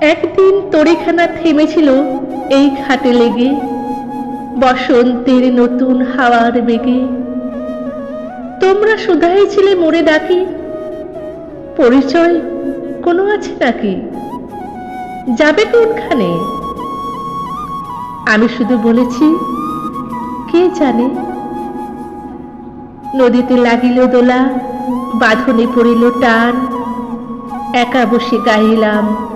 একদিন তরিখানা থেমেছিল এই খাটে লেগে, বসন্তের নতুন হাওয়ার বেগে। তোমরা শুধাই ছিলে মোড়ে ডাকি পরিচয় কোনো আছে নাকি? যাবে কোনখানে আমি শুধু বলেছি, কে জানে? নদীতে লাগিল দোলা, বাঁধনে পড়িল টান, একা বসে গাইলাম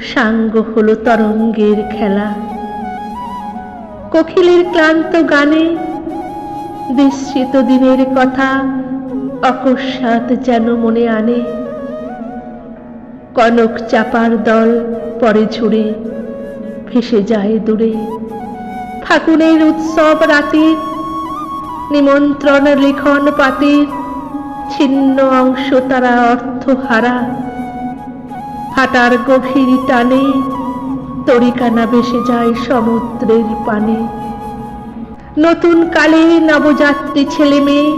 সাঙ্গ হলো তরঙ্গের খেলা। কোকিলের ক্লান্ত গানে বিস্মৃত দিনের কথা অকস্মাৎ যেন মনে আনে। কনক চাপার দল পরে ঝুড়ে ভেসে যায় দূরে। ফাগুনের উৎসব রাতে নিমন্ত্রণ লিখন পাতে, ছিন্ন অংশ তারা অর্থ হারা হাটার গভীর টানে, তরিকানা ভেসে যায় সমুদ্রের পানে। নতুন কালে নবযাত্রী ছেলে মেয়ে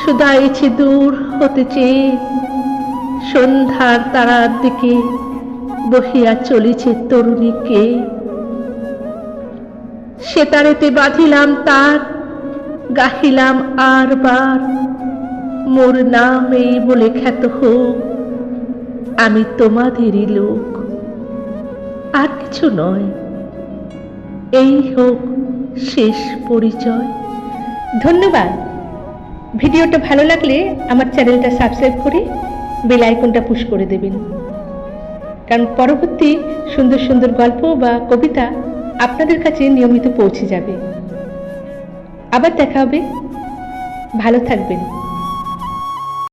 সুদাইছে দূর হতে চেয়ে, সন্ধ্যার তারার দিকে বহিয়া চলেছে তরুণীকে সেতারেতে বাঁধিলাম তার, গাহিলাম আর বার, মোর নাম এই বলে খ্যাত হোক আমি তোমাদেরই লোক। আর কিছু নয়। এই হোক শেষ পরিচয়। ধন্যবাদ। ভিডিওটা ভালো লাগলে আমার চ্যানেলটা সাবস্ক্রাইব করে বেল আইকনটা পুশ করে দেবেন। কারণ পরবর্তী সুন্দর সুন্দর গল্প বা কবিতা আপনাদের কাছে নিয়মিত পৌঁছে যাবে। আবার দেখা হবে। ভালো থাকবেন।